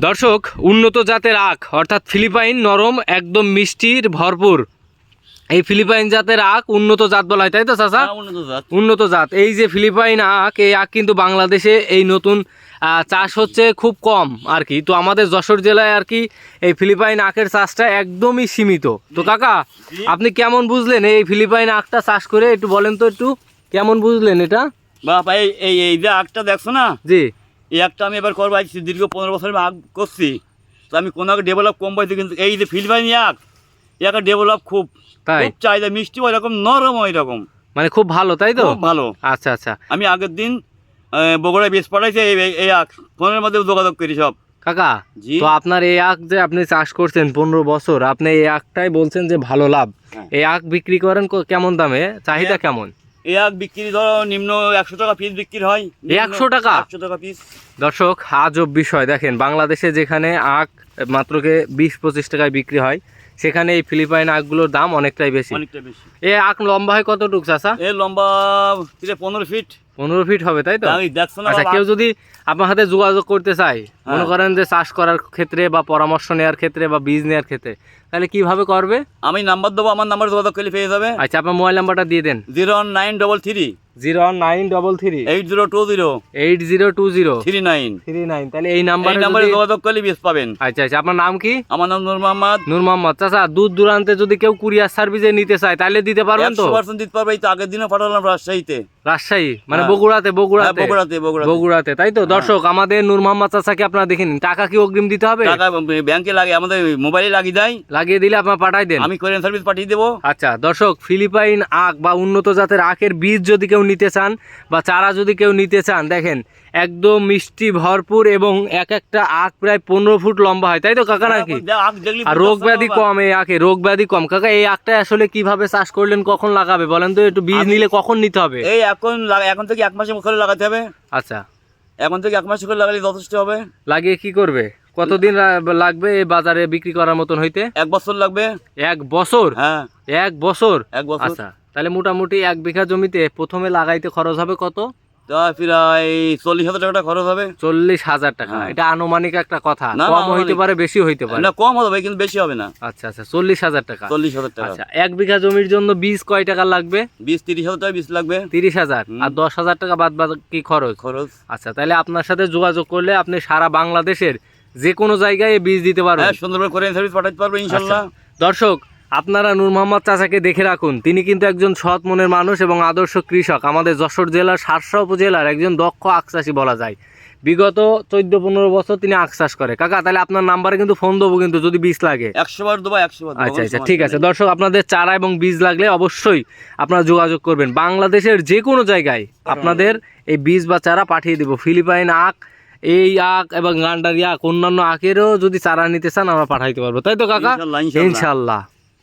দর্শক উন্নত জাতের আখ অর্থাৎ ফিলিপাইন নরম একদম মিষ্টির ভরপুর। এই ফিলিপাইন জাতের আখ উন্নত জাত বলা হয় তাই তো চাচা? হ্যাঁ, উন্নত জাত। এই যে ফিলিপাইন আখ এই আখ কিন্তু বাংলাদেশে এই নতুন চাষ হচ্ছে খুব কম আর কি। তো আমাদের যশোর জেলায় আর কি এই ফিলিপাইন আখের চাষটা একদমই সীমিত। তো কাকা আপনি কেমন বুঝলেন এই ফিলিপাইন আখটা চাষ করে? একটু বলেন তো একটু। কেমন বুঝলেন এটা? বাপ এই এই যে আখটা দেখছ না? জি। এই একটা আমি এবার করব আজকে দীর্ঘ পনেরো বছর আমি আগ করছি। তো আমি কোনো আগে ডেভেলপ কম পাইছি কিন্তু এই যে ফিলবাইনি আগ এই আগে ডেভেলপ খুব তাই? চাহিদা মিষ্টি ওই রকম নরম ওই রকম মানে খুব ভালো তাই তো? খুব ভালো। আচ্ছা আচ্ছা। আমি আগের দিন বগুড়ায় বেশ পাঠাইছি এই আখ ফোনের মধ্যে যোগাযোগ করি সব। কাকা জি। তো আপনার এই আখ যে আপনি চাষ করছেন পনেরো বছর আপনি এই আখটাই বলছেন যে ভালো লাভ। হ্যাঁ। এই আখ বিক্রি করেন কেমন দামে? চাহিদা কেমন? এই আখ বিক্রি ধরো নিম্ন একশো টাকা পিস বিক্রি হয়। 100 টাকা? একশো টাকা পিস দর্শক আজব বিষয়। দেখেন বাংলাদেশে যেখানে আখ মাত্রকে বিশ পঁচিশ টাকায় বিক্রি হয় সেখানে এই ফিলিপাইন আখগুলোর দাম অনেকটাই বেশি। অনেকটাই বেশি। এ আখ লম্বা হয় কতটুকু চাষা এ লম্বা পনেরো ফিট পনেরো ফিট হবে তাই তো? আচ্ছা কেউ যদি আপনার হাতে যোগাযোগ করতে মনে হ্যাঁ। করেন যে চাষ করার ক্ষেত্রে বা পরামর্শ নেওয়ার ক্ষেত্রে বা বীজ নেওয়ার ক্ষেত্রে তাহলে কীভাবে করবে? আমি নাম্বার দেবো আমার নাম্বার যোগাযোগ করলে পেয়ে যাবে। আচ্ছা আপনার মোবাইল নাম্বারটা দিয়ে দেন। Zero nine double three zero nine double three eight zero two zero eight zero two zero three nine three nine তাহলে এই নাম্বারে নাম্বারে যোগাযোগ করলে বেশ পাবেন। আচ্ছা আচ্ছা আপনার নাম কি? আমার নাম নূর মোহাম্মদ। নূর মোহাম্মদ। চাচা দূর দূরান্তে যদি কেউ কুরিয়ার সার্ভিসে নিতে চায় তাহলে দিতে পারবেন তো? পার্সেন্ট দিতে পারবে এই তো আগের দিনে পাঠালাম রাজশাহীতে। রাজশাহী? মানে হ্যাঁ। বগুড়াতে হ্যাঁ, বগুড়াতে? বগুড়াতে বগুড়াতে। বগুড়াতে তাই তো? দর্শক আমাদের নূর মোহাম্মদ চাচাকে আপনারা দেখে নিন। টাকা কি অগ্রিম দিতে হবে? টাকা ব্যাংকে লাগে আমাদের মোবাইলে লাগিয়ে দেয়। লাগিয়ে দিলে আপনার পাঠাই দেন। আমি কোরিয়ান সার্ভিস পাঠিয়ে দেবো। আচ্ছা দর্শক ফিলিপাইন আখ বা উন্নত জাতের আখের বীজ যদি কেউ নিতে চান বা চারা যদি কেউ নিতে চান দেখেন একদম মিষ্টি ভরপুর এবং এক একটা আখ প্রায় পনেরো ফুট লম্বা হয়। তাই তো কাকা নাকি? আর রোগ ব্যাধি কম এই আখে রোগ ব্যাধি কম। কাকা এই আখটা আসলে কীভাবে চাষ করলেন কখন লাগাবে? বলেন তো একটু বীজ নিলে কখন নিতে হবে? এই এখন লাগা- এখন থেকে এক মাসের করে লাগাতে হবে। আচ্ছা। এখন থেকে এক মাস করে লাগালে যথেষ্ট হবে। লাগিয়ে কি করবে? কতদিন লাগবে এই বাজারে বিক্রি করার মতন হইতে? এক বছর লাগবে। এক বছর? হ্যাঁ। এক বছর? এক বছর। আচ্ছা তাহলে মোটামুটি এক বিঘা জমিতে প্রথমে লাগাইতে খরচ হবে কত? তা প্রায় চল্লিশ হাজার টাকা খরচ হবে। চল্লিশ হাজার টাকা। হ্যাঁ। এটা আনুমানিক একটা কথা। কম হইতে পারে বেশি হইতে পারে। না কম হবে কিন্তু বেশি হবে না। আচ্ছা আচ্ছা চল্লিশ হাজার টাকা। চল্লিশ হাজার টাকা। আচ্ছা এক বিঘা জমির জন্য বীজ কয় টাকা লাগবে? বিশ তিরিশ হাজার টাকা বীজ লাগবে। তিরিশ হাজার। আর দশ হাজার টাকা বাদ বাদ কি খরচ। খরচ। আচ্ছা তাহলে আপনার সাথে যোগাযোগ করলে আপনি সারা বাংলাদেশের যে কোনো জায়গায় বীজ দিতে পারবেন। হ্যাঁ সুন্দরবন কোরিয়ান সার্ভিস পাঠাতে পারব ইনশাল্লাহ। দর্শক আপনারা নূর মোহাম্মদ চাচাকে দেখে রাখুন। তিনি কিন্তু একজন সৎ মনের মানুষ এবং আদর্শ কৃষক। আমাদের যশোর জেলার সারসা উপজেলার একজন দক্ষ আখ চাষি বলা যায়। বিগত চোদ্দ পনেরো বছর তিনি আখ চাষ করে। কাকা তাহলে আপনার নাম্বারে কিন্তু ফোন দেবো কিন্তু যদি বীজ লাগে। একশো বার দেবো একশো বার আচ্ছা আচ্ছা ঠিক আছে। দর্শক আপনাদের চারা এবং বীজ লাগলে অবশ্যই আপনারা যোগাযোগ করবেন। বাংলাদেশের যে কোনো জায়গায় আপনাদের এই বীজ বা চারা পাঠিয়ে দেবো। ফিলিপাইন আখ এই আখ এবং গান্ডারি আখ অন্যান্য আখেরও যদি চারা নিতে চান আমরা পাঠাইতে পারব। তাই তো কাকা। ইনশাল্লাহ।